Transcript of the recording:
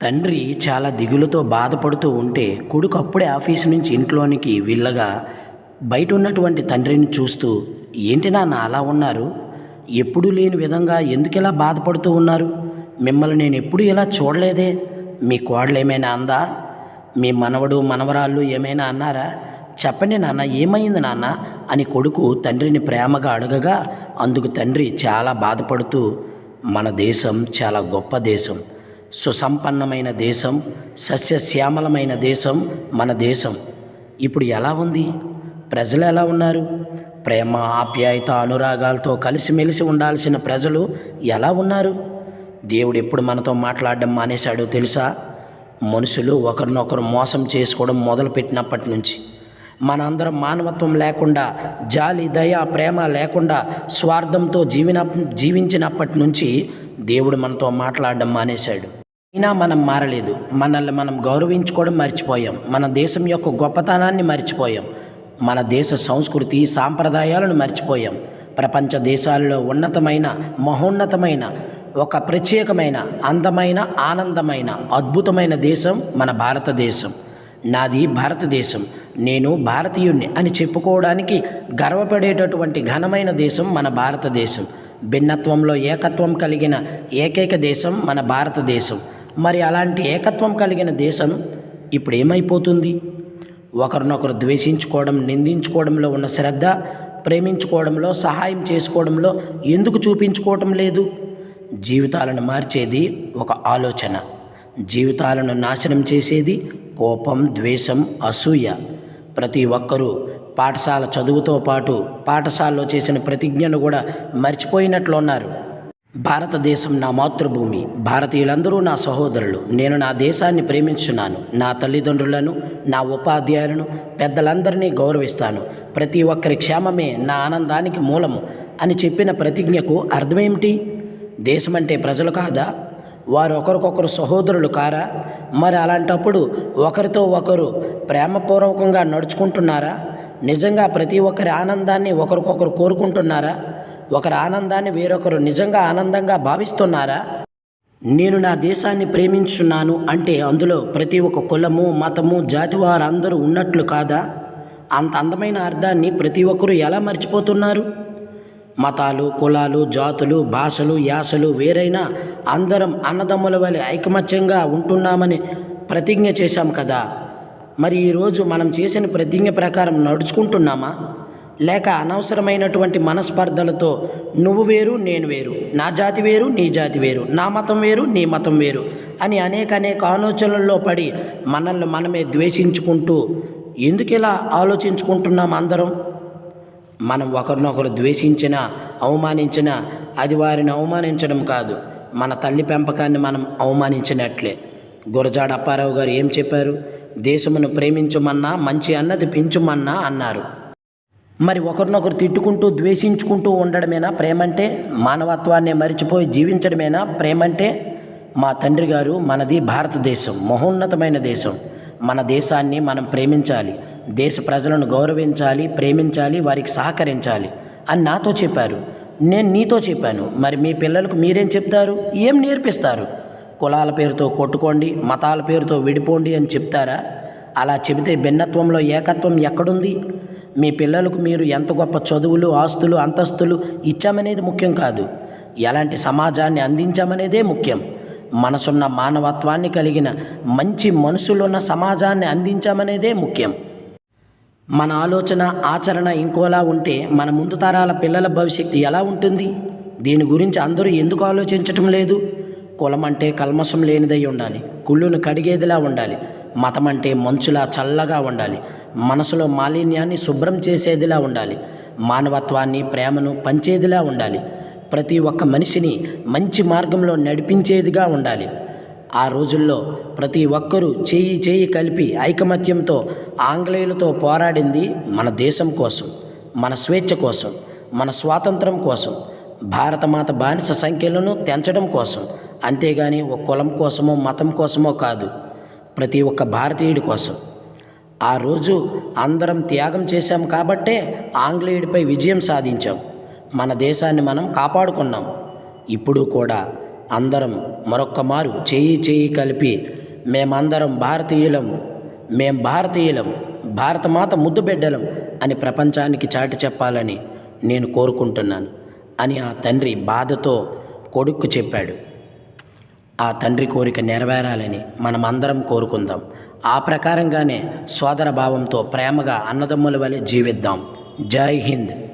తండ్రి చాలా దిగులుతో బాధపడుతూ ఉంటే కొడుకు అప్పుడే ఆఫీసు నుంచి ఇంట్లోనికి వెళ్ళగా బయట ఉన్నటువంటి తండ్రిని చూస్తూ ఏంటి నాన్న అలా ఉన్నారు? ఎప్పుడూ లేని విధంగా ఎందుకు ఇలా బాధపడుతూ ఉన్నారు? మిమ్మల్ని నేను ఎప్పుడూ ఇలా చూడలేదే? మీ కోడలు ఏమైనా అందా? మీ మనవడు మనవరాళ్ళు ఏమైనా అన్నారా? చెప్పండి నాన్న ఏమైంది నాన్న? అని కొడుకు తండ్రిని ప్రేమగా అడగగా అందుకు తండ్రి చాలా బాధపడుతూ మన దేశం చాలా గొప్ప దేశం. సుసంపన్నమైన దేశం సస్యశ్యామలమైన దేశం మన దేశం. ఇప్పుడు ఎలా ఉంది? ప్రజలు ఎలా ఉన్నారు? ప్రేమ ఆప్యాయత అనురాగాలతో కలిసిమెలిసి ఉండాల్సిన ప్రజలు ఎలా ఉన్నారు? దేవుడు ఎప్పుడు మనతో మాట్లాడడం మానేశాడో తెలుసా? మనుషులు ఒకరినొకరు మోసం చేసుకోవడం మొదలుపెట్టినప్పటి నుంచి. మనందరం మానవత్వం లేకుండా జాలి దయ ప్రేమ లేకుండా స్వార్థంతో జీవిన జీవించినప్పటి నుంచి దేవుడు మనతో మాట్లాడడం మానేశాడు. అయినా మనం మారలేదు. మనల్ని మనం గౌరవించుకోవడం మర్చిపోయాం. మన దేశం యొక్క గొప్పతనాన్ని మర్చిపోయాం. మన దేశ సంస్కృతి సాంప్రదాయాలను మర్చిపోయాం. ప్రపంచ దేశాల్లో ఉన్నతమైన మహోన్నతమైన ఒక ప్రత్యేకమైన అందమైన ఆనందమైన అద్భుతమైన దేశం మన భారతదేశం. నాది భారతదేశం. నేను భారతీయుణ్ణి అని చెప్పుకోవడానికి గర్వపడేటటువంటి ఘనమైన దేశం మన భారతదేశం. భిన్నత్వంలో ఏకత్వం కలిగిన ఏకైక దేశం మన భారతదేశం. మరి అలాంటి ఏకత్వం కలిగిన దేశం ఇప్పుడు ఏమైపోతుంది ఒకరినొకరు ద్వేషించుకోవడం నిందించుకోవడంలో ఉన్న శ్రద్ధ ప్రేమించుకోవడంలో సహాయం చేసుకోవడంలో ఎందుకు చూపించుకోవటం లేదు? జీవితాలను మార్చేది ఒక ఆలోచన. జీవితాలను నాశనం చేసేది కోపం ద్వేషం అసూయ. ప్రతి ఒక్కరూ పాఠశాల చదువుతో పాటు పాఠశాలలో చేసిన ప్రతిజ్ఞను కూడా మర్చిపోయినట్లున్నారు. భారతదేశం నా మాతృభూమి. భారతీయులందరూ నా సహోదరులు. నేను నా దేశాన్ని ప్రేమించున్నాను నా తల్లిదండ్రులను నా ఉపాధ్యాయులను పెద్దలందరినీ గౌరవిస్తాను. ప్రతి ఒక్కరి క్షేమమే నా ఆనందానికి మూలము అని చెప్పిన ప్రతిజ్ఞకు అర్థమేమిటి? దేశం అంటే ప్రజలు కాదా? వారు ఒకరికొకరు సహోదరులు కారా? మరి అలాంటప్పుడు ఒకరితో ఒకరు ప్రేమపూర్వకంగా నడుచుకుంటున్నారా? నిజంగా ప్రతి ఒక్కరి ఆనందాన్ని ఒకరికొకరు కోరుకుంటున్నారా? ఒకరి ఆనందాన్ని వేరొకరు నిజంగా ఆనందంగా భావిస్తున్నారా? నేను నా దేశాన్ని ప్రేమించున్నాను అంటే అందులో ప్రతి ఒక్క కులము మతము జాతి వారు అందరూ ఉన్నట్లు కాదా? అంత అందమైన అర్థాన్ని ప్రతి ఒక్కరూ ఎలా మర్చిపోతున్నారు? మతాలు కులాలు జాతులు భాషలు యాసలు వేరైనా అందరం అన్నదమ్ముల వలె ఐకమత్యంగా ఉంటున్నామని ప్రతిజ్ఞ చేశాం కదా? మరి ఈరోజు మనం చేసిన ప్రతిజ్ఞ ప్రకారం నడుచుకుంటున్నామా? లేక అనవసరమైనటువంటి మనస్పర్ధలతో నువ్వు వేరు నేను వేరు. నా జాతి వేరు నీ జాతి వేరు. నా మతం వేరు నీ మతం వేరు అని అనేక అనేక ఆలోచనల్లో పడి మనల్ని మనమే ద్వేషించుకుంటూ ఎందుకు ఇలా ఆలోచించుకుంటున్నాం అందరం? మనం ఒకరినొకరు ద్వేషించినా అవమానించినా అది వారిని అవమానించడం కాదు. మన తల్లి పెంపకాన్ని మనం అవమానించినట్లే. గురజాడ అప్పారావు గారు ఏం చెప్పారు? దేశమును ప్రేమించమన్నా మంచి అన్నది పెంచుమన్నా అన్నారు. మరి ఒకరినొకరు తిట్టుకుంటూ ద్వేషించుకుంటూ ఉండడమేనా ప్రేమంటే? మానవత్వాన్ని మరిచిపోయి జీవించడమేనా ప్రేమంటే? మా తండ్రి గారు మనది భారతదేశం మహోన్నతమైన దేశం. మన దేశాన్ని మనం ప్రేమించాలి దేశ ప్రజలను గౌరవించాలి ప్రేమించాలి వారికి సహకరించాలి అని నాతో చెప్పారు. నేను నీతో చెప్పాను. మరి మీ పిల్లలకు మీరేం చెప్తారు? ఏం నేర్పిస్తారు? కులాల పేరుతో కొట్టుకోండి మతాల పేరుతో విడిపోండి అని చెప్తారా? అలా చెబితే భిన్నత్వంలో ఏకత్వం ఎక్కడుంది? మీ పిల్లలకు మీరు ఎంత గొప్ప చదువులు ఆస్తులు అంతస్తులు ఇచ్చామనేది ముఖ్యం కాదు. ఎలాంటి సమాజాన్ని అందించామనేదే ముఖ్యం. మనసున్న మానవత్వాన్ని కలిగిన మంచి మనసులున్న సమాజాన్ని అందించామనేదే ముఖ్యం. మన ఆలోచన ఆచరణ ఇంకోలా ఉంటే మన ముందు తరాల పిల్లల భవిష్యత్తు ఎలా ఉంటుంది? దీని గురించి అందరూ ఎందుకు ఆలోచించటం లేదు? కులం అంటే కల్మషం లేనిదై ఉండాలి. కుళ్ళును కడిగేదిలా ఉండాలి. మతం అంటే మంచులా చల్లగా ఉండాలి. మనసులో మాలిన్యాన్ని శుభ్రం చేసేదిలా ఉండాలి. మానవత్వాన్ని ప్రేమను పంచేదిలా ఉండాలి. ప్రతి ఒక్క మనిషిని మంచి మార్గంలో నడిపించేదిగా ఉండాలి. ఆ రోజుల్లో ప్రతి ఒక్కరూ చేయి చేయి కలిపి ఐకమత్యంతో ఆంగ్లేయులతో పోరాడింది మన దేశం కోసం మన స్వేచ్ఛ కోసం మన స్వాతంత్రం కోసం భారతమాత బానిస సంఖ్యలను తెంచడం కోసం. అంతేగాని ఒక కులం కోసమో మతం కోసమో కాదు. ప్రతి ఒక్క భారతీయుడి కోసం. ఆ రోజు అందరం త్యాగం చేశాం కాబట్టే ఆంగ్లేయుడిపై విజయం సాధించాం. మన దేశాన్ని మనం కాపాడుకున్నాం. ఇప్పుడు కూడా అందరం మరొక్క మారు చేయి చేయి కలిపి మేమందరం భారతీయులం మేం భారతీయులం భారతమాత ముద్దు బిడ్డలం అని ప్రపంచానికి చాటి చెప్పాలని నేను కోరుకుంటున్నాను అని ఆ తండ్రి బాధతో కొడుక్కు చెప్పాడు. ఆ తండ్రి కోరిక నెరవేరాలని మనమందరం కోరుకుందాం. ఆ ప్రకారంగానే సోదర భావంతో ప్రేమగా అన్నదమ్ముల వలె జీవిద్దాం. జై హింద్.